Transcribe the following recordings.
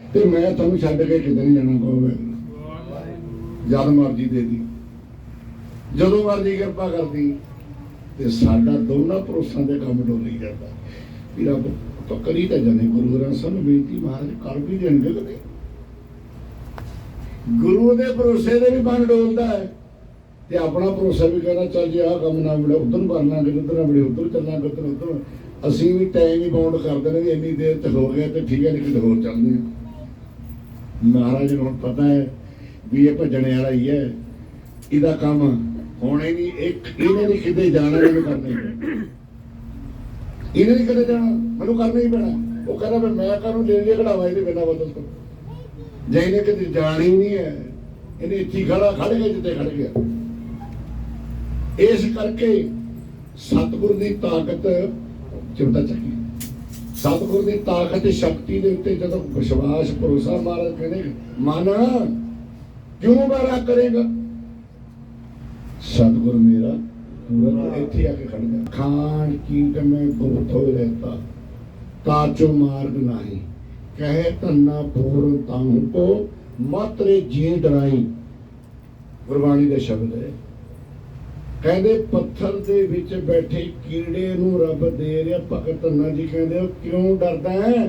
ਤੇ ਮੈਂ ਤੁਹਾਨੂੰ ਛੱਡ ਕੇ ਕਿਤੇ ਨਹੀਂ ਜਾਣਾ ਕਹੋਗੇ ਜਦ ਮਰਜ਼ੀ ਦੇ ਦੀ। ਜਦੋਂ ਮਰਜ਼ੀ ਕਿਰਪਾ ਕਰਦੀ, ਤੇ ਸਾਡਾ ਦੋਨਾਂ ਭਰੋਸਿਆਂ ਦੇ ਕੰਮ ਡੋਲੀ ਜਾਂਦਾ। ਵੀ ਰੱਬ, ਤਾਂ ਕਰੀ ਤਾਂ ਜਾਣੇ ਗੁਰੂ ਗ੍ਰੰਥ ਸਾਹਿਬ ਬੇਨਤੀ, ਮਹਾਰਾਜ ਕਰ ਵੀ ਦੇਣਗੇ ਕਿ ਗੁਰੂ ਦੇ ਭਰੋਸੇ ਦੇ ਵੀ ਮਨ ਡੋਲਦਾ ਹੈ। ਤੇ ਆਪਣਾ ਭਰੋਸਾ ਵੀ ਕਹਿੰਦਾ, ਚੱਲ ਜੇ ਆਹ ਕੰਮ ਨਾ ਮਿਲੇ ਉਧਰ ਕਰਨਾ ਕਿ ਉਧਰ ਨਾ ਮਿਲੇ, ਉਧਰ ਚੱਲਣਾ ਉਧਰ ਉਧਰ। ਅਸੀਂ ਵੀ ਟਾਈਮ ਹੀ ਬਾਉਂਡ ਕਰ ਦੇਣਾ ਵੀ ਇੰਨੀ ਦੇਰ ਤੇ ਹੋ ਗਿਆ ਤੇ ਠੀਕ ਹੈ ਨਹੀਂ ਹੋਰ ਚੱਲਦੇ ਹਾਂ। ਮਹਾਰਾਜ ਨੂੰ ਹੁਣ ਪਤਾ ਹੈ ਵੀ ਇਹ ਭਜਣੇ ਵਾਲਾ ਹੀ ਹੈ। ਇਹਦਾ ਕੰਮ ਹੋਣੇ ਨਹੀਂ ਇੱਕ ਇਹਨੇ ਨਹੀਂ ਕਿਤੇ ਜਾਣਾ, ਇਹਨੂੰ ਕਰਨਾ ਹੀ ਇਹਨੇ ਨਹੀਂ ਕਿਤੇ ਜਾਣਾ, ਮੈਨੂੰ ਕਰਨਾ ਹੀ ਪੈਣਾ। ਉਹ ਕਹਿੰਦਾ ਵੀ ਮੈਂ ਕਾਹਨੂੰ ਲੈ ਲਿਆ ਕਢਾਵਾ ਇਹਦੇ ਬਿਨਾਂ ਬਦਲ ਤੋਂ ਜੇ ਇਹਨੇ ਕਿਤੇ ਜਾਣਾ ਹੀ ਨਹੀਂ ਹੈ, ਇਹਨੇ ਇੱਥੇ ਖੜਾ ਖੜ ਗਿਆ ਜਿੱਤੇ ਖੜ ਗਿਆ। ਇਸ ਕਰਕੇ ਸਤਿਗੁਰ ਦੀ ਤਾਕਤ ਚਿਮਟਾ ਚੱਕੀ। ਸਤਿਗੁਰ ਦੀ ਤਾਕਤ ਤੇ ਸ਼ਕਤੀ ਦੇ ਉੱਤੇ ਜਦੋਂ ਵਿਸ਼ਵਾਸ ਭਰੋਸਾ ਮਹਾਰਾਜ ਕਹਿੰਦੇ ਮਨ ਕਿਉਂ ਬਾਰਾ ਕਰੇਗਾ? ਸਤਿਗੁਰ ਮੇਰਾ ਪੂਰਾ ਇੱਥੇ ਆ ਕੇ ਖੜ ਗਿਆ। ਖਾਨ ਕੀਟ ਮੈਂ ਗੁਪਤ ਹੋ ਰਹਿਤਾ ਤਾਚੋ ਮਾਰਗ ਨਹੀਂ। ਕਹੇ ਤੰਨਾ ਪੂਰਨ ਤਾਹੂ ਕੋ ਮਾਤਰੇ ਜੀ ਡਰਾਈ। ਗੁਰਬਾਣੀ ਦੇ ਸ਼ਬਦ ਹੈ। ਕਹਿੰਦੇ ਪੱਥਰ ਦੇ ਵਿੱਚ ਬੈਠੇ ਕੀੜੇ ਨੂੰ ਰੱਬ ਦੇ ਰਿਹਾ, ਭਗਤ ਨਾ ਜੀ ਕਹਿੰਦੇ ਉਹ ਕਿਉਂ ਡਰਦਾ ਹੈ?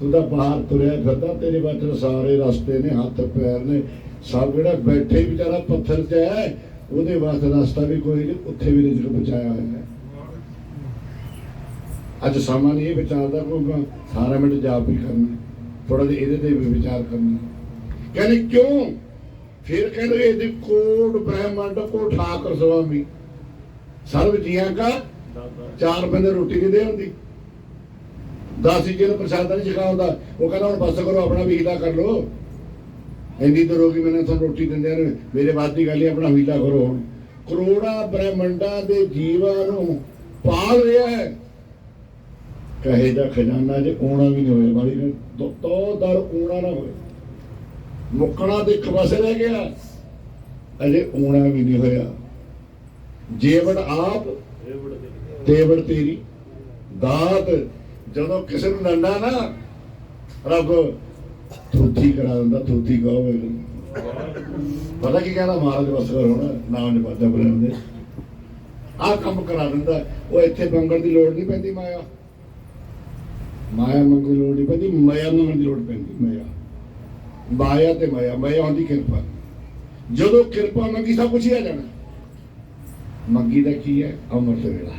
ਤੂੰ ਤਾਂ ਬਾਹਰ ਤੁਰਿਆ ਫਿਰਦਾ, ਤੇਰੇ ਬਾਅਦ ਸਾਰੇ ਰਸਤੇ ਨੇ, ਹੱਥ ਪੈਰ ਨੇ, ਸਭ ਜਿਹੜਾ ਬੈਠੇ ਵਿਚਾਰਾ ਪੱਥਰ 'ਚ ਹੈ, ਉਹਦੇ ਵਾਸਤੇ ਰਸਤਾ ਵੀ ਕੋਈ ਨਹੀਂ, ਉੱਥੇ ਵੀ ਰਿਜ਼ਕ ਬਚਾਇਆ ਹੋਇਆ ਹੈ। ਅੱਜ ਸਮਾਂ ਨਹੀਂ, ਇਹ ਵਿਚਾਰਦਾ ਕੋਈ ਸਾਰਾ ਮਿੰਟ ਜਾਪ ਵੀ ਕਰਨਾ ਥੋੜਾ ਜਿਹਾ ਇਹਦੇ ਤੇ ਵੀ ਵਿਚਾਰ ਕਰਨਾ। ਕਹਿੰਦੇ ਕਿਉਂ? ਫਿਰ ਕਹਿੰਦੇ ਇਹਦੀ ਕੋਟ ਬ੍ਰਹਮੰਡ ਕੋ ਠਾਕਰ ਸੁਆਮੀ ਸਰਬ ਜੀਆਂ ਕਾ ਚਾਰ ਬੰਦੇ ਰੋਟੀ ਨਹੀਂ ਦੇ ਹੁੰਦੀ। ਦਸ ਜੀ ਨੂੰ ਪ੍ਰਸ਼ਾਦਾ ਨਹੀਂ ਛਕਾਉਂਦਾ ਉਹ ਕਹਿੰਦਾ, ਹੁਣ ਬਸ ਕਰੋ, ਆਪਣਾ ਵੀਲਾ ਕਰ ਲੋ ਇੰਨੀ ਤਾਂ ਰੋਗੀ ਮੈਨੂੰ ਤੁਹਾਨੂੰ ਰੋਟੀ ਦਿੰਦੇ ਨੇ। ਮੇਰੇ ਬਾਤ ਦੀ ਗੱਲ ਹੀ ਆਪਣਾ ਵੀਲਾ ਕਰੋ ਹੁਣ। ਕਰੋੜਾ ਬ੍ਰਹਮੰਡਾਂ ਦੇ ਜੀਵਾਂ ਨੂੰ ਪਾਲ ਰਿਹਾ ਹੈ। ਕਹੇ ਦਾ ਖਜ਼ਾਨਾ ਜੇ ਓਣਾ ਵੀ ਨਹੀਂ ਹੋਇਆ ਬਾਲੀ ਨੇ ਦੋ ਦਰ ਓਣਾ ਨਾ ਹੋਏ। ਮੁੱਕਣਾ ਤੇ ਇੱਕ ਪਾਸੇ ਰਹਿ ਗਿਆ। ਅਜੇ ਓਣਾ ਵੀ ਨਹੀਂ ਹੋਇਆ। ਜੇਵੜ ਆਪ, ਤੇਵੜ ਤੇਰੀ। ਦਾਤ, ਜਦੋਂ ਕਿਸੇ ਨੂੰ ਲੰਡਾ ਨਾ, ਰੱਬ ਥੂਥੀ ਕਰਾ ਦਿੰਦਾ ਥੂਥੀ ਕਹੋਗੇ ਪਤਾ ਕੀ ਕਹਿੰਦਾ? ਮਹਾਰਾਜ ਬਸ ਹੋਣਾ ਨਾਮ ਜਪਦਾ ਬੁਲਾਉਂਦੇ ਆਹ ਕੰਮ ਕਰਾ ਦਿੰਦਾ। ਉਹ ਇੱਥੇ ਮੰਗਣ ਦੀ ਲੋੜ ਨਹੀਂ ਪੈਂਦੀ ਮਾਇਆ। ਮਾਇਆ ਮੰਗਣ ਦੀ ਲੋੜ ਨਹੀਂ ਪੈਂਦੀ, ਮਾਇਆ ਮੰਗਣ ਦੀ ਲੋੜ ਪੈਂਦੀ, ਮਾਇਆ। ਮਾਇਆ ਤੇ ਮਾਇਆ ਮਾਇਆ ਹੁੰਦੀ ਕਿਰਪਾ। ਜਦੋਂ ਕਿਰਪਾ ਮੰਗੀ, ਸਭ ਕੁਝ ਹੀ ਆ ਜਾਣਾ। ਮੰਗੀ ਦਾ ਕੀ ਹੈ? ਅੰਮ੍ਰਿਤ ਵੇਲਾ।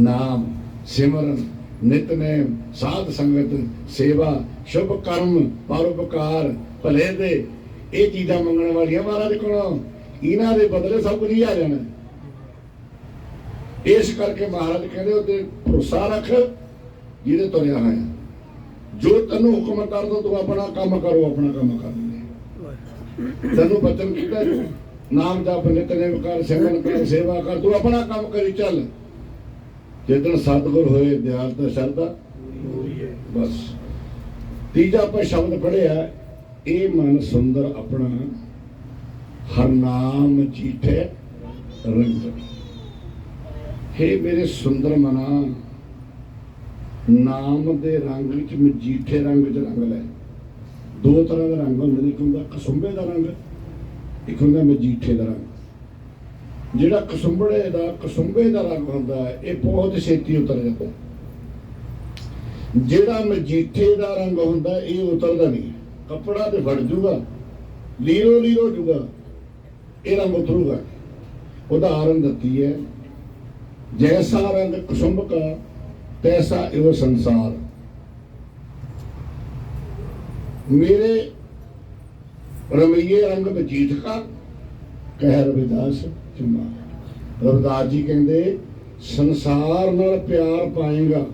ਨਾਮ, ਸਿਮਰਨ, ਨਿਤਨੇਮ, ਸਾਧ ਸੰਗਤ, ਸੇਵਾ, ਸ਼ੁਭ ਕਰਮ, ਪਰਉਪਕਾਰ, ਭਲੇ ਦੇ। ਇਹ ਚੀਜ਼ਾਂ ਮੰਗਣ ਵਾਲੀਆਂ ਮਹਾਰਾਜ ਕੋਲੋਂ। ਇਹਨਾਂ ਦੇ ਬਦਲੇ ਸਭ ਕੁਝ ਹੀ ਆ ਜਾਣਾ। ਇਸ ਕਰਕੇ ਮਹਾਰਾਜ ਕਹਿੰਦੇ ਉਹਤੇ ਭਰੋਸਾ ਰੱਖ, ਜਿਹਦੇ ਤੁਰਿਆ ਹੋਇਆ। ਜੋ ਤੈਨੂੰ ਹੁਕਮ ਕਰ ਤੂੰ ਆਪਣਾ ਕੰਮ ਕਰੋ, ਆਪਣਾ ਕੰਮ ਕਰ ਤੈਨੂੰ ਬਚਨ ਕੀਤਾ ਨਾਮ ਜਪ ਨਿਤਨੇਮ ਕਰ ਸਿਮਰਨ ਕਰ, ਸੇਵਾ ਕਰ, ਤੂੰ ਆਪਣਾ ਕੰਮ ਕਰੀ ਚੱਲ। ਜਦੋਂ ਸਤਿਗੁਰ ਹੋਏ, ਦਿਆਲ ਤੇ ਸ਼ਰਧਾ ਬਸ। ਤੀਜਾ ਆਪਾਂ ਸ਼ਬਦ ਪੜਿਆ ਇਹ ਮਨ ਸੁੰਦਰ ਆਪਣਾ ਹਰ ਨਾਮ ਜੀਠੇ ਰੰਗ। ਹੈ ਮੇਰੇ ਸੁੰਦਰ ਮਨਾ ਨਾਮ ਦੇ ਰੰਗ ਵਿੱਚ ਮਜੀਠੇ ਰੰਗ ਵਿੱਚ ਰੰਗ ਲੈ। ਦੋ ਤਰ੍ਹਾਂ ਦੇ ਰੰਗ ਹੁੰਦੇ ਨੇ ਇੱਕ ਹੁੰਦਾ ਕਸੁੰਬੇ ਦਾ ਰੰਗ, ਇੱਕ ਹੁੰਦਾ ਮਜੀਠੇ ਦਾ ਰੰਗ। ਜਿਹੜਾ ਕਸੁੰਬੜੇ ਦਾ, ਕਸੁੰਬੇ ਦਾ ਰੰਗ ਹੁੰਦਾ ਹੈ, ਇਹ ਬਹੁਤ ਛੇਤੀ ਉਤਰ ਜਾਂਦਾ ਜਿਹੜਾ ਮਜੀਠੇ ਦਾ ਰੰਗ ਹੁੰਦਾ ਇਹ ਉਤਰਦਾ ਨਹੀਂ ਕੱਪੜਾ ਤੇ ਫੜ ਜੂਗਾ, ਲੀਰੋ ਲੀਰੋ ਜੂਗਾ, ਇਹ ਰੰਗ ਉਤਰੂਗਾ। ਉਦਾਹਰਨ ਦਿੱਤੀ ਹੈ, ਜੈਸਾ ਰੰਗ ਕਸੁੰਬ ਕਾ ਪੈਸਾ ਇਹੋ ਸੰਸਾਰ। ਮੇਰੇ ਰਮਈਏ ਰੰਗ ਬਜੀਤ ਕਰ ਕਹਿ ਰਵਿਦਾਸ ਚੁਮਾ। ਰਵਿਦਾਸ ਜੀ ਕਹਿੰਦੇ, ਸੰਸਾਰ ਨਾਲ ਪਿਆਰ ਪਾਏਗਾ,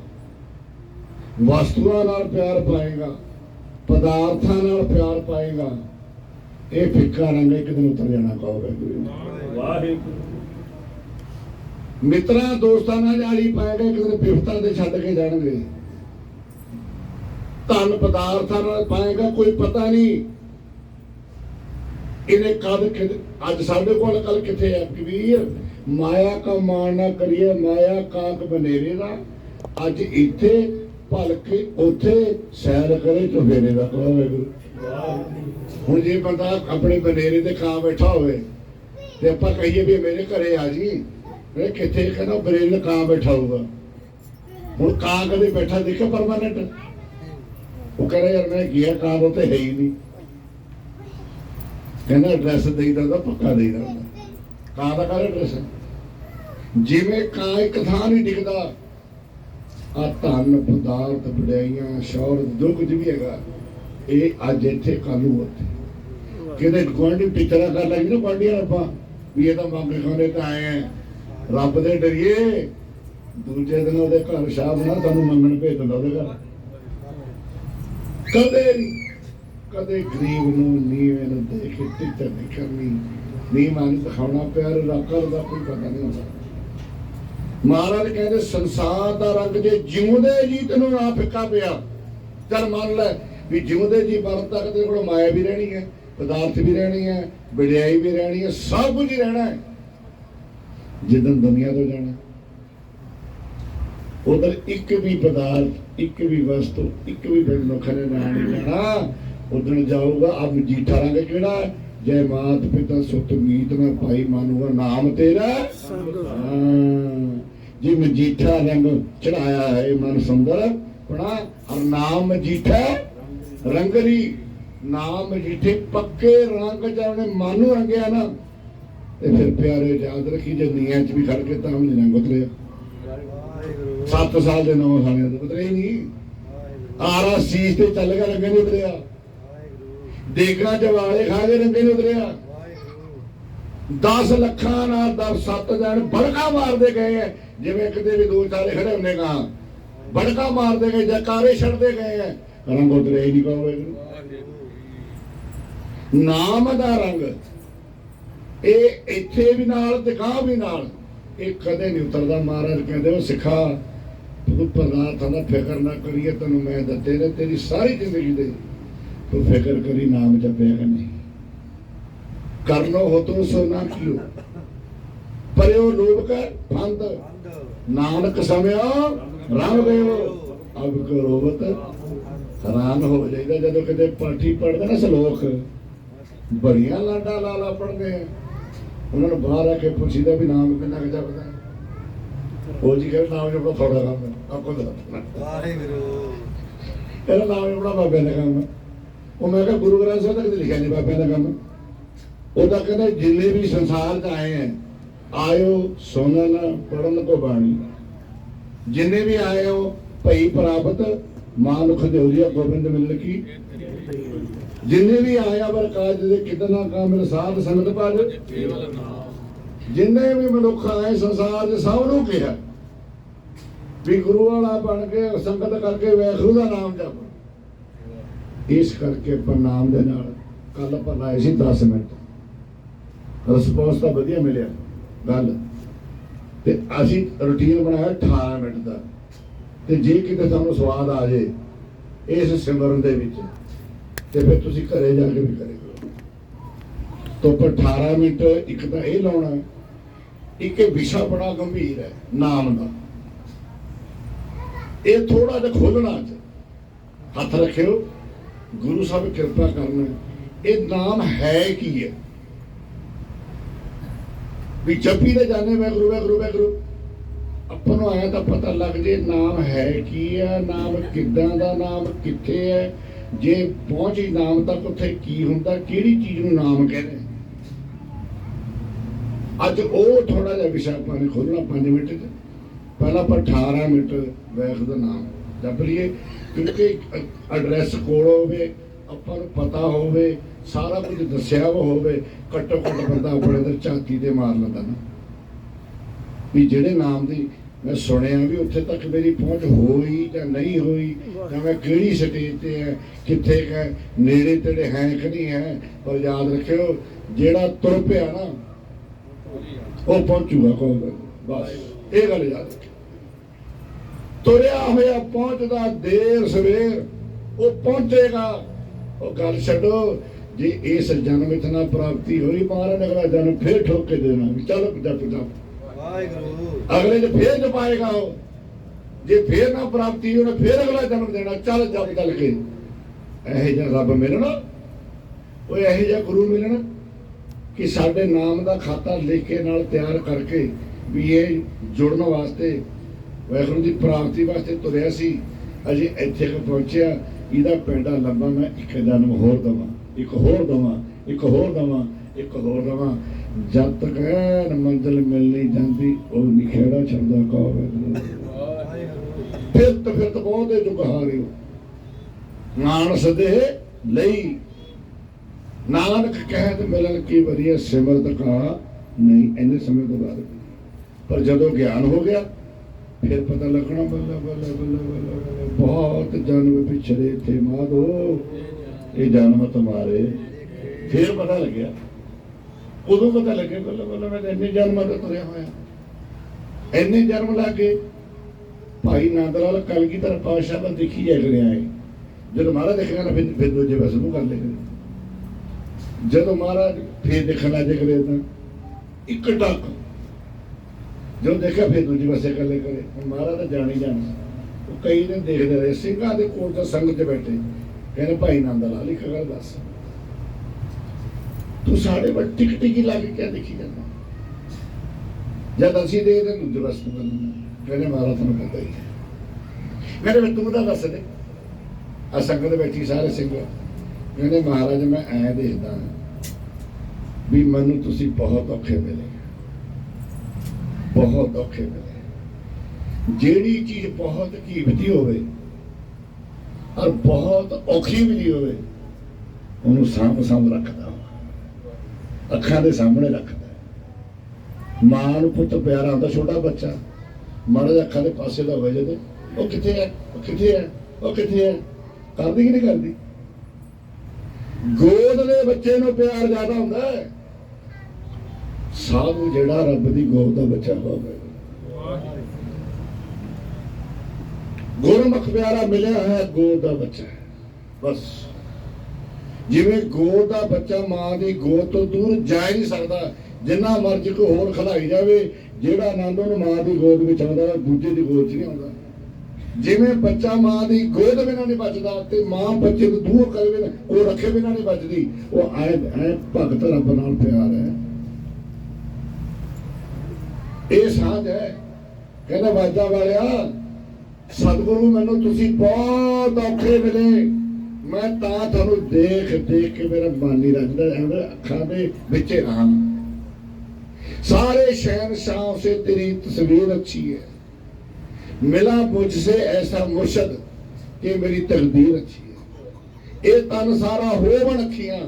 ਵਸਤੂਆਂ ਨਾਲ ਪਿਆਰ ਪਾਏਗਾ, ਪਦਾਰਥਾਂ ਨਾਲ ਪਿਆਰ ਪਾਏਗਾ। ਇਹ ਫਿੱਕਾ ਰੰਗ ਇੱਕ ਦਿਨ ਉਤਰ ਜਾਣਾ ਕਹੋਗੇ। ਵਾਹਿਗੁਰੂ। ਮਿੱਤਰਾਂ, ਦੋਸਤਾਂ ਨਾਲ ਜਾਲੀ ਪਾਏਗਾ ਇੱਕ ਦਿਨ ਬਿਫਤਾਂ ਦੇ ਛੱਡ ਕੇ ਜਾਣਗੇ। ਧਨ ਪਦਾਰਥਾਂ ਨਾਲ ਪਾਏਗਾ ਕੋਈ ਪਤਾ ਨਹੀਂ ਇਹਨੇ ਕਦ ਅੱਜ ਸਾਡੇ ਕੋਲ ਕੱਲ ਕਿੱਥੇ ਹੈ? ਕਬੀਰ, ਮਾਇਆ ਕਾ ਮਾਣ ਕਰੀਏ, ਮਾਇਆ ਕਾਕ ਬਨੇਰੇ ਦਾ। ਅੱਜ ਇੱਥੇ ਭਲਕੇ ਉੱਥੇ ਸੈਰ ਕਰੇ ਚੁਫੇਰੇ ਦਾ ਕਹੋ ਵਾਹਿਗੁਰੂ ਹੁਣ ਜੇ ਬੰਦਾ ਆਪਣੇ ਬਨੇਰੇ ਤੇ ਖਾ ਬੈਠਾ ਹੋਵੇ ਤੇ ਆਪਾਂ ਕਹੀਏ ਵੀ ਮੇਰੇ ਘਰੇ ਆ ਜੀ। ਇਹ ਕਿੱਥੇ ਕਹਿੰਦਾ ਬਨੇਰੇ ਤੇ ਕਾਂ ਬੈਠਾ ਹੋਊਗਾ। ਹੁਣ ਕਾਂ ਕਦੇ ਬੈਠਾ ਦੇਖਿਆ ਪਰਮਾਨੈਂਟ ਉਹ ਕਹਿੰਦਾ ਯਾਰ ਮੈਂ ਗਿਆ ਕਾਂ ਉਹ ਤੇ ਹੈ ਹੀ ਨਹੀਂ। ਕਹਿੰਦਾ ਐਡਰੈਸ ਦੇਈਦਾ ਤਾਂ ਪੱਕਾ ਦੇਈਦਾ ਹੁੰਦਾ। ਦਾ ਕਰ ਐਡਰੈਸ ਜਿਵੇਂ ਕਾਂ ਇੱਕ ਥਾਂ ਨਹੀਂ ਟਿਕਦਾ ਆ ਧਨ, ਪਦਾਰਥ, ਵਡਿਆਈਆਂ, ਸ਼ੌਹਰਤ ਜੋ ਕੁਝ ਵੀ ਹੈਗਾ, ਇਹ ਅੱਜ ਇੱਥੇ ਕੱਲ ਨੂੰ ਉੱਥੇ। ਕਿਤੇ ਗੁਆਂਢੀ ਟਿਚਰਾ ਕਰ ਲੱਗੀ ਨਾ ਗੁਆਂਢੀਆਂ ਆਪਾਂ, ਵੀ ਇਹ ਤਾਂ ਮੰਗ ਖਾਣੇ ਤਾਂ ਆਏ ਆ। ਰੱਬ ਦੇ ਡਰੀਏ ਦੂਜੇ ਦਿਨ ਉਹਦੇ ਘਰ ਸ਼ਾਮ ਨਾ ਤੁਹਾਨੂੰ ਮੰਗਣ ਭੇਜ ਦਿੰਦਾ ਉਹਦੇ ਘਰ। ਕਦੇ ਨੀ, ਕਦੇ ਗਰੀਬ ਨੂੰ ਨੀਵੇਂ ਨੂੰ ਦੇਖ ਕੇ ਟਿਚਰ ਨਹੀਂ ਕਰਨੀ ਨੀਵਾਂ ਨੂੰ ਦਿਖਾਉਣਾ ਪਿਆਰ ਰੱਖਰ ਦਾ ਕੋਈ ਪਤਾ ਨਹੀਂ ਹੁੰਦਾ। ਮਹਾਰਾਜ ਕਹਿੰਦੇ ਸੰਸਾਰ ਦਾ ਰੰਗ ਜੇ ਜਿਉਂਦੇ ਜੀ ਤੈਨੂੰ ਨਾ ਫਿੱਕਾ ਪਿਆ। ਚੱਲ ਮੰਨ ਲੈ ਵੀ ਜਿਉਂਦੇ ਜੀ ਮਰਨ ਤੱਕ ਤੇਰੇ ਕੋਲ ਮਾਇਆ ਵੀ ਰਹਿਣੀ ਹੈ ਪਦਾਰਥ ਵੀ ਰਹਿਣੀ ਹੈ ਵਡਿਆਈ ਵੀ ਰਹਿਣੀ ਹੈ ਸਭ ਕੁਝ ਹੀ ਰਹਿਣਾ ਹੈ। ਜਦੋਂ ਦੁਨੀਆ ਤੋਂ ਜਾਣਾ। ਉਧਰ ਇੱਕ ਵੀ ਪਦਾਰਥ ਇੱਕ ਵੀ ਵਸਤੂ ਇੱਕ ਵੀ ਮਨੁੱਖ ਨੇ ਨਾ ਨਹੀਂ ਜਾਣਾ। ਉਦਣ ਜਾਊਗਾ ਅਬ ਜੀਠਾ ਰੰਗ ਕਿਹੜਾ? ਜੈ ਮਾਤ ਪਿਤਾ ਸੁਤ ਮੀਤ ਨਾ ਭਾਈ ਮਾਨੂਗਾ ਨਾਮ ਤੇਰਾ। ਜੀ ਮਜੀਠਾ ਰੰਗ ਚੜਾਇਆ ਹੈ ਮਨ ਸੁੰਦਰ। ਪਣਾ ਹਰ ਨਾਮ ਮਜੀਠਾ ਰੰਗਰੀ ਨਾਮ ਮਜੀਠੇ ਪੱਕੇ ਰੰਗ ਜਾਣੇ ਮਨ ਰੰਗਿਆ ਨਾ। ਤੇ ਫਿਰ ਪਿਆਰੇ ਯਾਦ ਰੱਖੀ ਜੇ ਨੀਆਂ ਚ ਵੀ ਖੜ ਕੇ ਤਾਂ ਵੀ ਰੰਗ ਉਤਰਿਆ। 7 ਸਾਲ ਦੇ 9 ਸਾਲਾਂ ਦੇ ਉਤਰੇ ਹੀ ਨਹੀਂ ਆਰਾ ਸੀਸ ਤੇ ਚੱਲ ਗਿਆ ਰੰਗ ਨਹੀਂ ਉਤਰਿਆ। ਦੇਗਾਂ ਚ ਖਾ ਕੇ ਰੰਗ ਨਹੀਂ ਉਤਰਿਆ। 10 ਲੱਖਾਂ ਨਾਲ 10 7 ਜਣ ਬੜਕਾ ਮਾਰਦੇ ਗਏ ਐ। ਜਿਵੇਂ ਕਿਤੇ ਵੀ ਦੋ ਚਾਰੇ ਖੜੇ ਹੁੰਦੇ ਕਾਂ ਬੜਕਾ ਮਾਰਦੇ ਗਏ ਜਕਾਰੇ ਛੱਡਦੇ ਗਏ ਐ। ਰੰਗ ਉਤਰੇ ਹੀ ਨਹੀਂ ਕਹੋਗੇ ਨਾਮ ਦਾ ਰੰਗ। ਇਹ ਇੱਥੇ ਵੀ ਨਾਲ ਤੇ ਗਾਂ ਵੀ ਨਾਲ, ਇਹ ਕਦੇ ਨਹੀਂ ਉਤਰਦਾ। ਮਹਾਰਾਜ ਕਹਿੰਦੇ, ਉਹ ਸਿੱਖਾ, ਤੂੰ ਪਦਾਰਥਾਂ ਦਾ ਫਿਕਰ ਨਾ ਕਰੀਏ, ਤੈਨੂੰ ਮੈਂ ਦਿੱਤੇ ਨੇ, ਤੇਰੀ ਸਾਰੀ ਜ਼ਿੰਦਗੀ ਦੇ ਤੂੰ ਫਿਕਰ ਕਰੀ, ਨਾਮ ਜਪਿਆ ਕਿ ਨਹੀਂ। ਕਰਨੋ ਹੋ ਤੋ ਸੋ ਨਾ ਕੀਓ ਪਰਿਓ ਲੋਭ ਕਰ ਫੰਦ। ਨਾਨਕ ਸਮਿਆ, ਰੰਗ ਗਇਓ ਅਬ ਕਰੋਵਤ ਹੈਰਾਨ ਹੋ ਜਾਈਦਾ, ਜਦੋਂ ਕਿਤੇ ਪਾਠੀ ਪੜਦੇ ਨਾ ਸ਼ਲੋਕ, ਬੜੀਆਂ ਲਾਡਾ ਲਾਲਾ ਪੜਦੇ ਆ। ਉਹਨਾਂ ਨੂੰ ਬਾਹਰ ਆ ਕੇ ਪੁੱਛੀਦਾ ਵੀ ਨਾਮ ਕਿੰਨਾ ਕੁ ਜਪਦਾ ਹੈ? ਉਹ ਜੀ ਕਹਿੰਦਾ ਨਾਮ ਜਪਦਾ ਥੋੜਾ ਕੰਮ ਹੈ ਆਪਕੋ ਦੱਸਣਾ ਵਾਹਿਗੁਰੂ। ਇਹਦਾ ਨਾਮ ਜਪਦਾ ਬਾਬੇ ਦਾ ਕੰਮ ਉਹ ਮੈਂ ਕਿਹਾ ਗੁਰੂ ਗ੍ਰੰਥ ਸਾਹਿਬ ਤੱਕ ਲਿਖਿਆ ਨਹੀਂ ਬਾਬੇ ਦਾ ਕੰਮ। ਉਹ ਤਾਂ ਕਹਿੰਦਾ ਜਿੰਨੇ ਵੀ ਸੰਸਾਰ 'ਚ ਆਏ ਹੈ ਆਇਓ ਸੁਣਨ ਪੜਨ ਕੋ ਬਾਣੀ ਜਿੰਨੇ ਵੀ ਆਏ ਹੋ ਭਈ ਪ੍ਰਾਪਤ ਮਾਨੁਖ ਦੇਵਰੀਆ ਗੋਬਿੰਦ ਮਿਲਣ ਕੀ? ਜਿੰਨੇ ਵੀ ਆਇਆ ਵਰ ਕਾਜ ਦੇ ਕਿਤਨਾ ਕਾਮਿਲ ਸਾਧ ਸੰਗਤ ਪਾਜ ਜਿੰਨੇ ਵੀ ਮਨੁੱਖ ਆਏ ਸੰਸਾਰ ਦੇ ਸਭ ਨੂੰ ਕਿਹਾ ਵੀ ਗੁਰੂ ਵਾਲਾ ਬਣ ਕੇ ਸੰਗਤ ਕਰਕੇ ਵੈਖਰੂ ਦਾ ਨਾਮ ਜਪ। ਇਸ ਕਰਕੇ ਆਪਾਂ ਦੇ ਨਾਲ ਕੱਲ ਆਪਾਂ ਸੀ 10 ਮਿੰਟ। ਰਿਸਪੌਂਸ ਤਾਂ ਵਧੀਆ ਮਿਲਿਆ, ਗੱਲ। ਤੇ ਅਸੀਂ ਰੁਟੀਨ ਬਣਾਇਆ 18 ਮਿੰਟ ਦਾ। ਤੇ ਜੇ ਕਿਤੇ ਤੁਹਾਨੂੰ ਸਵਾਦ ਆ ਜੇ, ਇਸ ਸਿਮਰਨ ਦੇ ਵਿੱਚ। ਤੇ ਫਿਰ ਤੁਸੀਂ ਘਰੇ ਜਾ ਕੇ ਵੀ ਕਰੇ ਕਰੋ। ਤੋਂ ਪਰ 18 ਮਿੰਟ ਇੱਕ ਤਾਂ ਇਹ ਲਾਉਣਾ ਇੱਕ ਇਹ ਵਿਸ਼ਾ ਬੜਾ ਗੰਭੀਰ ਹੈ, ਨਾਮ ਦਾ। ਇਹ ਥੋੜਾ ਜਿਹਾ ਖੋਲਣਾ ਹੱਥ ਰੱਖਿਓ, ਗੁਰੂ ਸਾਹਿਬ ਕਿਰਪਾ ਕਰਨਾ। ਇਹ ਨਾਮ ਹੈ ਕੀ ਹੈ? ਵੀ ਜਪੀ ਦੇ ਜਾਣੇ ਵੈਗਰੂ ਵੈਗਰੂ ਵੈਗਰੂ ਆਪਾਂ ਨੂੰ ਆਇਆ ਤਾਂ ਪਤਾ ਲੱਗ ਜੇ ਨਾਮ ਹੈ ਕੀ ਹੈ, ਨਾਮ ਕਿੱਦਾਂ ਦਾ, ਨਾਮ ਕਿੱਥੇ ਹੈ ਜੇ ਪਹੁੰਚੀ ਨਾਮ ਤੱਕ ਉੱਥੇ ਕੀ ਹੁੰਦਾ, ਕਿਹੜੀ ਚੀਜ਼ ਨੂੰ ਨਾਮ ਕਹਿੰਦੇ? ਅੱਜ ਉਹ ਥੋੜਾ ਜਿਹਾ ਵਿਸ਼ਾ ਆਪਾਂ ਨੇ ਖੋਲਣਾ 5 ਮਿੰਟ ਚ। ਪਹਿਲਾਂ ਆਪਾਂ 18 ਮਿੰਟ ਵੈਖ ਦਾ ਨਾਮ ਲੱਭ ਲਈਏ, ਕਿਉਂਕਿ ਐਡਰੈਸ ਕੋਲ ਹੋਵੇ, ਆਪਾਂ ਨੂੰ ਪਤਾ ਹੋਵੇ, ਸਾਰਾ ਕੁਝ ਦੱਸਿਆ ਵਾ ਹੋਵੇ, ਘੱਟੋ ਘੱਟ ਬੰਦਾ ਆਪਣੇ ਤੇ ਝਾਤੀ ਤੇ ਮਾਰ ਲੈਂਦਾ ਨਾ। ਵੀ ਜਿਹੜੇ ਨਾਮ ਦੀ ਮੈਂ ਸੁਣਿਆ ਵੀ ਉੱਥੇ ਤੱਕ ਮੇਰੀ ਪਹੁੰਚ ਹੋਈ ਜਾਂ ਨਹੀਂ ਹੋਈ ਜਾਂ ਮੈਂ ਕਿਹੜੀ ਸਟੇਜ ਤੇ ਹੈ, ਕਿੱਥੇ ਹੈ, ਨੇੜੇ ਤੇੜੇ ਹੈ ਕਿ ਨਹੀਂ ਹੈ, ਪਰ ਯਾਦ ਰੱਖਿਓ, ਜਿਹੜਾ ਤੁਰ ਪਿਆ ਨਾ, ਉਹ ਪਹੁੰਚੂਗਾ ਕੋਲ ਬਸ, ਇਹ ਗੱਲ ਯਾਦ ਰੱਖਿਓ। ਤੁਰਿਆ ਹੋਇਆ ਪਹੁੰਚਦਾ ਦੇਰ ਸਵੇਰ, ਉਹ ਪਹੁੰਚੇਗਾ। ਉਹ ਗੱਲ ਛੱਡੋ, ਜੇ ਇਸ ਜਨਮ ਇਤਨਾ ਪ੍ਰਾਪਤੀ ਹੋਈ, ਮਹਾਰਾਜ ਅਗਲਾ ਜਨਮ ਫੇਰ ਠੋਕ ਕੇ ਦੇਣਾ ਵੀ ਚਲੋ ਜਪ। ਵਾਹਿਗੁਰੂ ਅਗਲੇ ਚ ਫੇਰ ਜਪਾਏਗਾ ਉਹ। ਜੇ ਫੇਰ ਨਾ ਪ੍ਰਾਪਤੀ ਉਹਨੇ ਫੇਰ ਅਗਲਾ ਜਨਮ ਦੇਣਾ। ਚੱਲ ਜਪ ਚੱਲ ਕੇ। ਇਹੋ ਜਿਹਾ ਰੱਬ ਮਿਲਣਾ। ਉਹ ਇਹੋ ਜਿਹਾ ਗੁਰੂ ਮਿਲਣਾ ਕਿ ਸਾਡੇ ਨਾਮ ਦਾ ਖਾਤਾ ਲਿਖ ਕੇ ਨਾਲ ਤਿਆਰ ਕਰਕੇ ਵੀ ਇਹ ਜੁੜਨ ਵਾਸਤੇ ਵਾਹਿਗੁਰੂ ਦੀ ਪ੍ਰਾਪਤੀ ਵਾਸਤੇ ਤੁਰਿਆ ਸੀ। ਅਜੇ ਇੱਥੇ ਕੁ ਪਹੁੰਚਿਆ। ਇਹਦਾ ਪੈਂਡਾ ਲੰਬਾ। ਮੈਂ ਇੱਕ ਜਨਮ ਹੋਰ ਦਵਾਂ। ਇੱਕ ਹੋਰ ਦਵਾਂ। ਇੱਕ ਹੋਰ ਦਵਾਂ। ਇੱਕ ਹੋਰ ਦਵਾਂ। ਜਦ ਤੱਕ ਐਨ ਮੰਜ਼ਿਲ ਮਿਲ ਨਹੀਂ ਜਾਂਦੀ, ਉਹ ਨਿਖੇੜਾ ਛੱਡਦਾ ਕਹੋ ਫਿਰ ਤਾਂ ਫਿਰ ਤਾਂ ਬਹੁਤੇ ਜੁਗ ਲਈ। ਨਾਨਕ ਕਹਿਤ ਮਿਲਣ ਕੀ ਵਧੀਆ ਸਿਮਰਤ ਕਾ ਨਹੀਂ, ਇੰਨੇ ਸਮੇਂ ਤੋਂ ਬਾਅਦ। ਪਰ ਜਦੋਂ ਗਿਆਨ ਹੋ ਗਿਆ, ਫਿਰ ਪਤਾ ਲੱਗਣਾ ਬੱਲਾ ਬੱਲਾ ਬੱਲਾ ਬੱਲਾ ਬਹੁਤ ਜਨਮ ਪਿਛੜੇ ਥੇ ਮਾਧੋ। ਇਹ ਜਨਮ ਤੁਹਾਰੇ ਫਿਰ ਪਤਾ ਲੱਗਿਆ ਉਦੋਂ ਪਤਾ ਲੱਗਿਆ ਬੱਲਾ ਬੱਲਾ ਮੈਂ ਇੰਨੇ ਜਨਮਾਂ ਤੋਂ ਤੁਰਿਆ ਹੋਇਆ। ਇੰਨੇ ਜਨਮ ਲੱਗੇ ਭਾਈ ਨੰਦ ਕਲਗੀਧਰ ਪਾਸ਼ਾ ਦਾ ਦੇਖੀ ਜਾ ਰਿਹਾ ਹੈ ਜਦੋਂ ਮਹਾਰਾਜ ਦੇਖਿਆ ਨਾ ਫਿਰ ਫਿਰ ਦੂਜੇ ਪਾਸੇ ਨੂੰ ਕਰ ਲੇਗਾ ਜਦੋਂ ਮਹਾਰਾਜ ਫੇਰ ਦੇਖਣ ਲੱਗੇ ਕਰੇ ਤਾਂ ਇੱਕ ਟੱਕ। ਜਦੋਂ ਦੇਖਿਆ, ਫਿਰ ਦੂਜੇ ਪਾਸੇ ਕਰ ਲੈ ਕਰੇ ਮਹਾਰਾਜ ਤਾਂ ਜਾਣ ਹੀ ਜਾਣਾ। ਉਹ ਕਈ ਦਿਨ ਦੇਖਦੇ ਰਹੇ। ਸਿੰਘਾਂ ਦੇ ਕੋਲ ਤਾਂ ਸੰਗਤ 'ਚ ਬੈਠੇ। ਕਹਿੰਦੇ, ਭਾਈ ਨੰਦ ਲਾਲ ਇੱਕ ਗੱਲ ਦੱਸ। ਤੂੰ ਸਾਡੇ ਵੱਲ ਟਿਕ ਟਿਕੀ ਲਾ ਕੇ ਕਿਆ ਦੇਖੀ ਜਾਂਦਾ? ਜਦ ਅਸੀਂ ਦੇ ਦੇ ਦੂਜੇ ਪਾਸੇ ਨੂੰ ਕਹਿੰਦੇ ਮਹਾਰਾਜ ਤੁਹਾਨੂੰ ਪਤਾ ਹੀ ਹੈ। ਕਹਿੰਦੇ ਵੀ ਤੂੰ ਤਾਂ ਦੱਸ ਦੇ। ਆ ਸੰਗਤ ਬੈਠੀ ਸਾਰੇ ਸਿੰਘ। ਕਹਿੰਦੇ ਮਹਾਰਾਜ, ਮੈਂ ਐ ਦੇਖਦਾ ਵੀ ਮੈਨੂੰ ਤੁਸੀਂ ਬਹੁਤ ਔਖੇ ਮਿਲੇ। ਬਹੁਤ ਔਖੇ ਮਿਲੇ। ਜਿਹੜੀ ਚੀਜ਼ ਬਹੁਤ ਕੀਮਤੀ ਹੋਵੇ ਔਰ ਬਹੁਤ ਔਖੀ ਮਿਲੀ ਹੋਵੇ, ਉਹਨੂੰ ਸਾਂਭ ਸਾਂਭ ਰੱਖਦਾ ਅੱਖਾਂ ਦੇ ਸਾਹਮਣੇ ਰੱਖਦਾ ਮਾਂ ਨੂੰ ਪੁੱਤ ਪਿਆਰਾ ਹੁੰਦਾ, ਛੋਟਾ ਬੱਚਾ। ਮਾੜਾ ਜਿਹਾ ਅੱਖਾਂ ਦੇ ਪਾਸੇ ਦਾ ਹੋਵੇ ਜਦੋਂ, ਉਹ ਕਿੱਥੇ ਹੈ? ਉਹ ਕਿੱਥੇ ਹੈ? ਉਹ ਕਿੱਥੇ ਹੈ? ਕਰਦੀ ਕਿ ਨਹੀਂ ਕਰਦੀ? ਗੋਦ ਦੇ ਬੱਚੇ ਨੂੰ ਪਿਆਰ ਜ਼ਿਆਦਾ ਹੁੰਦਾ ਹੈ। ਸਾਧੂ ਜਿਹੜਾ ਰੱਬ ਦੀ ਗੋਦ ਦਾ ਬੱਚਾ ਹੋਵੇ। ਗੁਰਮੁਖ ਪਿਆਰਾ ਮਿਲਿਆ ਹੈ ਗੋਦ ਦਾ ਬੱਚਾ ਬਸ। ਜਿਵੇਂ ਗੋਦ ਦਾ ਬੱਚਾ ਮਾਂ ਦੀ ਗੋਦ ਤੋਂ ਦੂਰ ਜਾ ਹੀ ਨਹੀਂ ਸਕਦਾ, ਜਿੰਨਾ ਮਰਜ਼ੀ ਕੋਈ ਹੋਰ ਖਲਾਈ ਜਾਵੇ, ਜਿਹੜਾ ਆਨੰਦ ਉਹਨੂੰ ਮਾਂ ਦੀ ਗੋਦ ਵਿੱਚ ਆਉਂਦਾ, ਦੂਜੇ ਦੀ ਗੋਦ 'ਚ ਨਹੀਂ ਆਉਂਦਾ। ਜਿਵੇਂ ਬੱਚਾ ਮਾਂ ਦੀ ਗੋਦ ਬਿਨਾਂ ਨਹੀਂ ਬਚਦਾ ਤੇ ਮਾਂ ਬੱਚੇ ਨੂੰ ਦੂਰ ਕਰੇ ਬਿਨਾਂ, ਉਹ ਰੱਖੇ ਬਿਨਾਂ ਨਹੀਂ ਬਚਦੀ, ਉਹ ਐ ਐ ਭਗਤ ਰੱਬ ਨਾਲ ਪਿਆਰ ਹੈ। ਇਹ ਸਾਂਝ ਹੈ। ਕਹਿੰਦਾ, ਵਾਜਾ ਵਾਲਿਆ, ਸਤਿਗੁਰੂ ਮੈਨੂੰ ਤੁਸੀਂ ਬਹੁਤ ਔਖੇ ਮਿਲੇ। ਮੈਂ ਤਾਂ ਤੁਹਾਨੂੰ ਦੇਖ ਦੇਖ ਕੇ ਮੇਰਾ ਮਨ ਹੀ ਰੱਜਦਾ, ਐਵੇਂ ਅੱਖਾਂ ਦੇ ਵਿੱਚ ਰਾਂ ਸਾਰੇ ਸ਼ਹਿਰ ਸ਼ਾਹ ਸੇ ਤੇਰੀ ਤਸਵੀਰ ਅੱਛੀ ਹੈ। ਮਿਲਾ ਮੁਝ ਸੇ ਐਸਾ ਮੁਰਸ਼ਦ ਕਿ ਮੇਰੀ ਤਕਦੀਰ ਅੱਛੀ ਹੈ। ਇਹ ਤਨ ਸਾਰਾ ਹੋਵਣ ਅੱਖੀਆਂ।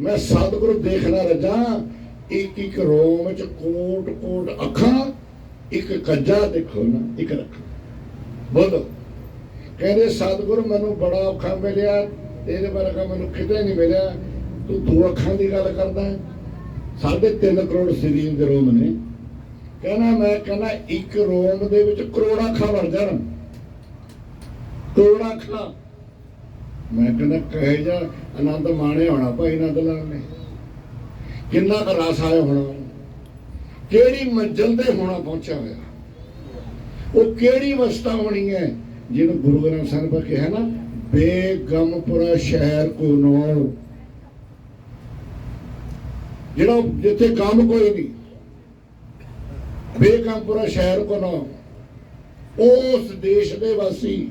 ਮੈਂ ਸਤਿਗੁਰੂ ਦੇਖਣਾ ਰਜਾ, ਇੱਕ ਇੱਕ ਰੋਮ ਚ ਕੋਟ ਕੋਟ ਅੱਖਾਂ, ਇੱਕ ਕੱਜਾ ਦੇਖੋ ਨਾ, ਇੱਕ ਰੱਖ ਬੋਲੋ। ਕਹਿੰਦੇ, ਸਤਿਗੁਰ, ਮੈਨੂੰ ਬੜਾ ਔਖਾ ਮਿਲਿਆ। ਤੇਰੇ ਵਰਗਾ ਮੈਨੂੰ ਕਿਤੇ ਨਹੀਂ ਮਿਲਿਆ। ਤੂੰ ਦੋ ਅੱਖਾਂ ਦੀ ਗੱਲ ਕਰਦਾ ਹੈ। ਸਾਢੇ ਤਿੰਨ ਕਰੋੜ ਸਰੀਰ ਦੇ ਰੋਮ ਨੇ। ਕਹਿੰਦਾ, ਮੈਂ ਕਹਿੰਦਾ, ਇੱਕ ਰੋਮ ਦੇ ਵਿੱਚ ਕਰੋੜਾਂ ਅੱਖਾਂ ਵੜ ਜਾਣ। ਕਰੋੜਾਂ ਅੱਖਾਂ। ਮੈਂ ਕਹਿੰਦਾ, ਕਹੇ ਜਾ, ਆਨੰਦ ਮਾਣਿਆ ਹੋਣਾ ਭਾਈ ਆਨੰਦ ਲਾਲ ਨੇ। ਕਿੰਨਾ ਕੁ ਰਸ ਆਇਆ ਹੋਣਾ। ਕਿਹੜੀ ਮੰਜ਼ਲ ਤੇ ਹੋਣਾ ਪਹੁੰਚਿਆ ਹੋਇਆ। ਉਹ ਕਿਹੜੀ ਅਵਸਥਾ ਹੋਣੀ ਹੈ? ਜਿਹਨੂੰ ਗੁਰੂ ਗ੍ਰੰਥ ਸਾਹਿਬ ਕਿਹਾ ਨਾ ਬੇਗਮਪੁਰਾ ਸ਼ਹਿਰ ਕੋ ਨੋ ਜਿਹੜਾ ਜਿੱਥੇ ਕੰਮ ਕੋਈ ਨਹੀਂ ਬੇਗਮਪੁਰਾ ਸ਼ਹਿਰ ਕੋ ਨੋ ਉਸ ਦੇਸ਼ ਦੇ ਵਾਸੀ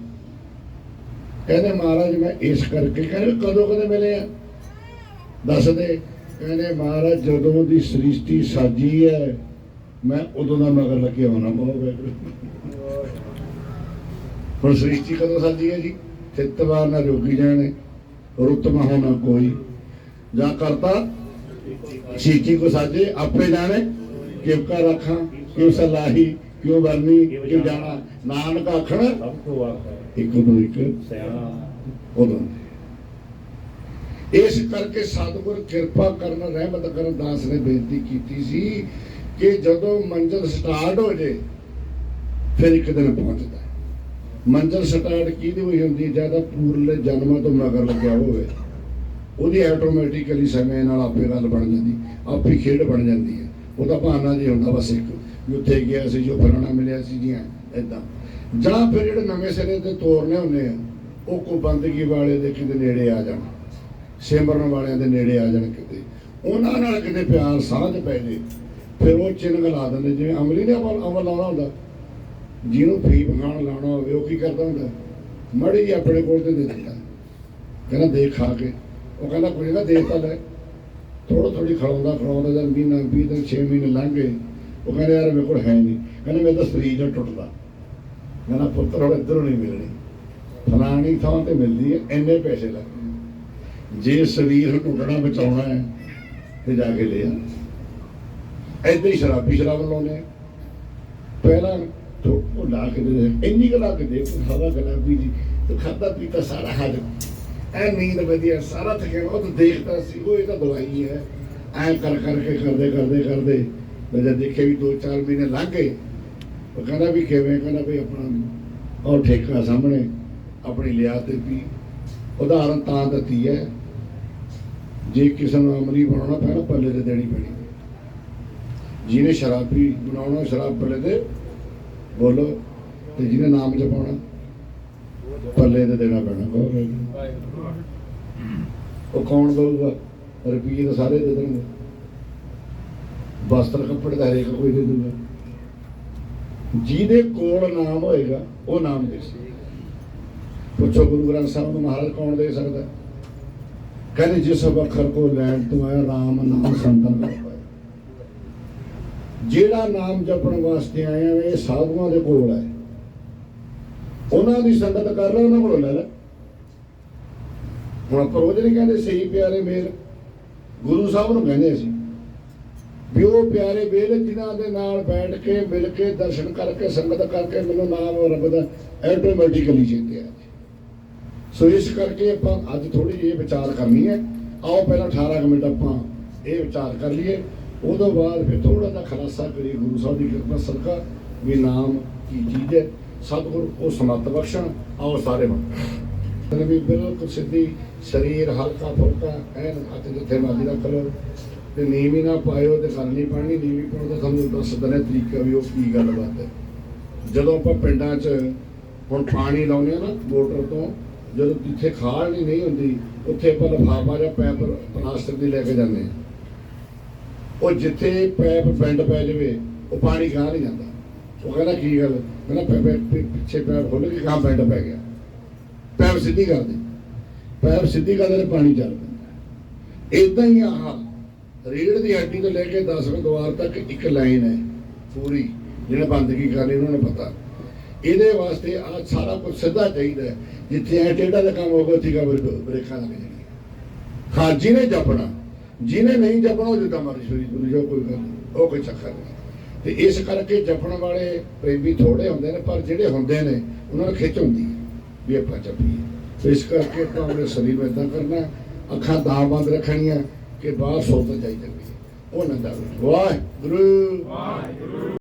ਕਹਿੰਦੇ, ਮਹਾਰਾਜ, ਮੈਂ ਇਸ ਕਰਕੇ ਕਹਿੰਦੇ, ਕਦੋਂ ਕਦੇ ਮਿਲੇ ਆ? ਦੱਸਦੇ, ਕਹਿੰਦੇ, ਮਹਾਰਾਜ, ਜਦੋਂ ਦੀ ਸ੍ਰਿਸ਼ਟੀ ਸਾਜੀ ਹੈ, ਮੈਂ ਉਦੋਂ ਦਾ ਮਗਰ ਲੱਗਿਆ ਹੋਣਾ ਬਹੁਤ ਹੁਣ ਸ੍ਰਿਸ਼ਟੀ ਕਦੋਂ ਸਾਜੀ ਹੈ ਜੀ? ਚਿੱਤਵਾਰ ਨਾ ਜੋਗੀ ਜਾਣੇ ਰੁਤਮਾ ਹੋਣਾ ਕੋਈ। ਜਾਂ ਕਰਤਾ ਸ੍ਰਿਸ਼ਟੀ ਕੋ ਸਾਜੇ ਆਪੇ ਜਾਣੇ ਕਿਵ ਕਾ ਰੱਖਾਂ ਕਿਵ ਸਲਾਹੀ ਕਿਉ ਵਰਨੀ ਕਿਉ ਜਾਣਾ। ਨਾਨਕ ਆਖਣ ਸਭ ਇੱਕ ਤੋਂ ਇੱਕ। ਸਿਆਣਾ। ਉਦੋਂ ਇਸ ਕਰਕੇ ਸਤਿਗੁਰ ਕਿਰਪਾ ਕਰਨ ਰਹਿਮਤ ਕਰਨ ਦਾਸ ਨੇ ਬੇਨਤੀ ਕੀਤੀ ਸੀ ਕਿ ਜਦੋਂ ਮੰਜ਼ਲ ਸਟਾਰਟ ਹੋ ਜੇ ਫਿਰ ਇੱਕ ਦਿਨ ਪਹੁੰਚਦਾ। ਮੰਜ਼ਲ ਸਟਾਰਟ ਕਿਹਦੀ ਹੋਈ ਹੁੰਦੀ? ਹੈ ਜ਼ਿਆਦਾ ਪੂਰਲੇ ਜਨਮਾਂ ਤੋਂ ਮਗਰ ਲੱਗਿਆ ਹੋਵੇ। ਉਹਦੀ ਆਟੋਮੈਟਿਕਲੀ ਸਮੇਂ ਨਾਲ ਆਪੇ ਗੱਲ ਬਣ ਜਾਂਦੀ। ਆਪੇ ਖੇਡ ਬਣ ਜਾਂਦੀ ਹੈ। ਉਹਦਾ ਬਹਾਨਾ ਜੀ ਹੁੰਦਾ ਬਸ ਇੱਕ, ਵੀ ਉੱਥੇ ਗਿਆ ਸੀ, ਜੋ ਫਲਾਣਾ ਮਿਲਿਆ ਸੀ ਜੀ ਇਦਾਂ ਜਾਂ ਫਿਰ ਜਿਹੜੇ ਨਵੇਂ ਸਿਰੇ ਤੇ ਤੋਰਨੇ ਹੁੰਦੇ ਆ, ਉਹ ਕੋ ਬੰਦਗੀ ਵਾਲੇ ਦੇ ਕਿਤੇ ਨੇੜੇ ਆ ਜਾਣ। ਸਿਮਰਨ ਵਾਲਿਆਂ ਦੇ ਨੇੜੇ ਆ ਜਾਣ ਕਿਤੇ। ਉਹਨਾਂ ਨਾਲ ਕਿਤੇ ਪਿਆਰ ਸਾਂਝ ਪੈ ਜੇ, ਫਿਰ ਉਹ ਚਿੰਨ੍ਹ ਲਾ ਦਿੰਦੇ। ਜਿਵੇਂ ਅਮਲੀ ਨੇ ਅਮਲ ਅਮਲ ਲਾਉਣਾ ਹੁੰਦਾ। ਜਿਹਨੂੰ ਫੀਮ ਖਾਣ ਲਾਉਣਾ ਹੋਵੇ, ਉਹ ਕੀ ਕਰਦਾ ਹੁੰਦਾ? ਮੜੀ ਜਿਹੀ ਆਪਣੇ ਕੋਲ ਤੇ ਦੇ ਦਿੰਦਾ। ਕਹਿੰਦਾ ਦੇਖ ਖਾ ਕੇ। ਉਹ ਕਹਿੰਦਾ ਕੋਈ ਨਾ ਦੇਖ ਤਾਂ ਲੈ। ਥੋੜਾ ਥੋੜੀ ਖੜਾਉਂਦਾ ਖੜਾਉਂਦਾ ਜਦ ਮਹੀਨਾ 20 ਦਿਨ 6 ਮਹੀਨੇ ਲੰਘ ਗਏ। ਉਹ ਕਹਿੰਦਾ, ਯਾਰ ਮੇਰੇ ਕੋਲ ਹੈ ਨਹੀਂ। ਕਹਿੰਦਾ, ਮੇਰਾ ਤਾਂ ਸਰੀਰ ਨਾ ਟੁੱਟਦਾ। ਕਹਿੰਦਾ, ਪੁੱਤਰ, ਹੁਣ ਇੱਧਰੋਂ ਨਹੀਂ ਮਿਲਣੀ। ਫਲਾਣੀ ਥਾਂ ਤੇ ਮਿਲਦੀ ਹੈ, ਇੰਨੇ ਪੈਸੇ ਲੱਗਦੇ ਜੇ ਸਰੀਰ ਟੁੱਟਣਾ, ਬਚਾਉਣਾ ਹੈ, ਤੇ ਜਾ ਕੇ ਲੈ ਆ। ਏਦਾਂ ਹੀ ਸ਼ਰਾਬੀ ਸ਼ਰਾਬ ਲਾਉਂਦੇ ਪਹਿਲਾਂ ਤੋਂ ਉਹ ਲਾ ਕੇ ਦੇ ਇੰਨੀ ਕੁ ਲਾ ਕੇ ਦੇ ਹਵਾ ਗੁਲਾਬੀ ਦੀ ਤੇ ਖਾਦਾ ਪੀਤਾ ਸਾਰਾ ਹਜਮ ਐ ਨੀਂਦ ਵਧੀਆ ਸਾਰਾ ਥਕਿਆ ਉਹ ਤਾਂ ਦੇਖਦਾ ਸੀ, ਉਹ ਇਹ ਤਾਂ ਦਵਾਈ ਹੈ। ਐ ਕਰ ਕਰਕੇ ਕਰਦੇ ਕਰਦੇ ਕਰਦੇ, ਮੈਂ ਜਦ ਦੇਖਿਆ ਵੀ 2-4 ਮਹੀਨੇ ਲੰਘ ਗਏ, ਉਹ ਕਹਿੰਦਾ ਵੀ ਕਿਵੇਂ, ਕਹਿੰਦਾ ਵੀ ਆਪਣਾ ਉਹ ਠੇਕਾ ਸਾਹਮਣੇ, ਆਪਣੀ ਲਿਆ ਤੇ ਵੀ ਉਦਾਹਰਨ ਤਾਂ ਦਿੱਤੀ ਹੈ, ਜੇ ਕਿਸੇ ਨੂੰ ਅਮਲੀ ਬਣਾਉਣਾ ਪਹਿਲਾਂ ਪੱਲੇ ਤੇ ਦੇਣੀ ਪੈਣੀ। ਜਿਹਨੇ ਸ਼ਰਾਬੀ ਬਣਾਉਣਾ, ਸ਼ਰਾਬ ਪੱਲੇ ਤੇ ਬੋਲੋ, ਤੇ ਜਿਹਨੇ ਨਾਮ ਜਪਾਉਣਾ, ਪੱਲੇ ਤੇ ਦੇਣਾ ਪੈਣਾ ਕਹੋ ਉਹ ਕੌਣ ਦਊਗਾ ਰੁਪਈਏ ਤਾਂ ਸਾਰੇ ਦੇ ਦੇਣਗੇ। ਵਸਤਰ ਕੱਪੜੇ ਦਾ ਹਰੇਕ ਕੋਈ ਦੇ ਦੂਗਾ ਜਿਹਦੇ ਕੋਲ ਨਾਮ ਹੋਏਗਾ, ਉਹ ਨਾਮ ਦੇ ਸੀ ਪੁੱਛੋ ਗੁਰੂ ਗ੍ਰੰਥ ਸਾਹਿਬ ਨੂੰ, ਮਹਾਰਾਜ ਕੌਣ ਦੇ ਸਕਦਾ? ਕਹਿੰਦੇ, ਜਿਸ ਵਖਰ ਕੋ ਲੈਣ ਤੋਂ ਆਇਆ, ਰਾਮ ਨਾਮ ਸੰਤਨ ਜਿਹੜਾ ਨਾਮ ਜਪਣ ਵਾਸਤੇ ਆਇਆ ਇਹ ਸਾਧੂਆਂ ਦੇ ਕੋਲ ਹੈ। ਉਹਨਾਂ ਦੀ ਸੰਗਤ ਕਰ ਲੈ ਉਹਨਾਂ ਕੋਲੋਂ ਲੈ ਲੈ। ਹੁਣ ਆਪਾਂ ਰੋਜ਼ ਨਹੀਂ ਕਹਿੰਦੇ, ਸਹੀ ਪਿਆਰੇ ਮੇਲ ਗੁਰੂ ਸਾਹਿਬ ਨੂੰ ਕਹਿੰਦੇ ਸੀ ਵੀ ਉਹ ਪਿਆਰੇ ਵੇਲ ਜਿਨ੍ਹਾਂ ਦੇ ਨਾਲ ਬੈਠ ਕੇ, ਮਿਲ ਕੇ ਦਰਸ਼ਨ ਕਰਕੇ, ਸੰਗਤ ਕਰਕੇ ਮੈਨੂੰ ਨਾਮ ਰੱਬ ਦਾ ਆਟੋਮੈਟਿਕਲੀ ਚੇਤੇ ਆ ਸੋ ਇਸ ਕਰਕੇ ਆਪਾਂ ਅੱਜ ਥੋੜੀ ਜਿਹੀ ਵਿਚਾਰ ਕਰਨੀ ਹੈ। ਆਓ ਪਹਿਲਾਂ 18 ਕੁ ਮਿੰਟ ਆਪਾਂ ਇਹ ਵਿਚਾਰ ਕਰ ਲਈਏ। ਉਦੋਂ ਬਾਅਦ ਫਿਰ ਥੋੜਾ ਜਿਹਾ ਖਲਾਸਾ ਕਰੀਏ ਗੁਰੂ ਸਾਹਿਬ ਦੀ ਕਿਰਪਾ ਸਦਕਾ ਵੀ ਨਾਮ ਕੀ ਚੀਜ਼ ਹੈ ਸਤਿਗੁਰ ਉਹ ਸਮਤ ਬਖਸ਼ਣ, ਆਓ ਸਾਰੇ ਬਣ ਤੇ ਵੀ ਬਿਲਕੁਲ ਸਿੱਧੀ ਸਰੀਰ ਹਲਕਾ ਫੁਲਕਾ, ਐਨ ਹੱਥ ਜਿੱਥੇ ਮਰਜ਼ੀ ਰੱਖ ਲਓ। ਤੇ ਨੀਵੀਂ ਨਾ ਪਾਇਓ ਤੇ ਗੱਲ ਨਹੀਂ ਪੜਨੀ ਨੀਵੀਂ ਪਾਉਣ ਦਾ ਤੁਹਾਨੂੰ ਦੱਸ ਦਨੇ ਤਰੀਕਾ ਵੀ ਉਹ ਕੀ ਗੱਲਬਾਤ ਹੈ। ਜਦੋਂ ਆਪਾਂ ਪਿੰਡਾਂ 'ਚ ਹੁਣ ਪਾਣੀ ਲਾਉਂਦੇ ਆ ਨਾ, ਮੋਟਰ ਤੋਂ, ਜਦੋਂ ਜਿੱਥੇ ਖਾਲ ਨਹੀਂ ਹੁੰਦੀ, ਉੱਥੇ ਆਪਾਂ ਲਫਾਫਾ ਜਾਂ ਪੈਪਰ ਪਲਾਸਟਿਕ ਦੀ ਲੈ ਕੇ ਜਾਂਦੇ ਆ ਉਹ ਜਿੱਥੇ ਪੈਪ ਬੈਂਡ ਪੈ ਜਾਵੇ, ਉਹ ਪਾਣੀ ਗਾਹ ਨਹੀਂ ਜਾਂਦਾ। ਉਹ ਕਹਿੰਦਾ, ਕੀ ਗੱਲ? ਕਹਿੰਦਾ ਪੈਪ ਪਿੱਛੇ ਪੈਪ ਖੁੱਲ ਕੇ ਗਾਹ ਬੈਂਡ ਪੈ ਗਿਆ। ਪੈਪ ਸਿੱਧੀ ਕਰ ਦੇ। ਪੈਪ ਸਿੱਧੀ ਕਰਦੇ ਤੇ ਪਾਣੀ ਚੱਲ ਪੈਂਦਾ। ਇਦਾਂ ਹੀ ਆਹ ਰੇੜ ਦੀ ਹੱਡੀ ਤੋਂ ਲੈ ਕੇ 10ਵੇਂ ਦੁਆਰ ਤੱਕ ਇੱਕ ਲਾਈਨ ਹੈ ਪੂਰੀ, ਜਿਹਨੇ ਬੰਦਗੀ ਕਰਨੀ, ਉਹਨਾਂ ਨੂੰ ਪਤਾ। ਇਹਦੇ ਵਾਸਤੇ ਆ ਸਾਰਾ ਕੁਝ ਸਿੱਧਾ ਚਾਹੀਦਾ ਜਿੱਥੇ ਐ ਟੇਢਾ ਦਾ ਕੰਮ ਹੋਗਾ ਉੱਥੇ ਕਾ ਬ੍ਰੇਕਾਂ ਲੱਗ ਜਾਣਗੀਆਂ ਹਾਂ ਜਿਹਨੇ ਜਪਣਾ। ਜਿਹਨੇ ਨਹੀਂ ਜਪਣਾ ਉਹ ਜਿੱਦਾਂ ਮਰਜ਼ੀ ਸੋਈ ਗੁਰੂ ਜਾਓ ਕੋਈ ਗੱਲ ਨਹੀਂ, ਉਹ ਕੋਈ ਚੱਕਰ ਨਹੀਂ। ਤੇ ਇਸ ਕਰਕੇ ਜਪਣ ਵਾਲੇ ਪ੍ਰੇਮੀ ਥੋੜੇ ਹੁੰਦੇ ਨੇ, ਪਰ ਜਿਹੜੇ ਹੁੰਦੇ ਨੇ, ਉਹਨਾਂ ਨੂੰ ਖਿੱਚ ਹੁੰਦੀ ਹੈ ਵੀ ਆਪਾਂ ਜਪੀਏ। ਤੇ ਇਸ ਕਰਕੇ ਆਪਾਂ ਆਪਣੇ ਸਰੀਰ ਨੂੰ ਏਦਾਂ ਕਰਨਾ ਅੱਖਾਂ ਤਾਂ ਬੰਦ ਰੱਖਣੀਆਂ ਕਿ ਬਾਹਰ ਸੋਤ ਜਾਈ ਜਾਂਦੀ ਹੈ ਉਹ ਨੰਦਾ ਵਾਹਿਗੁਰੂ। ਵਾਹਿਗੁਰੂ।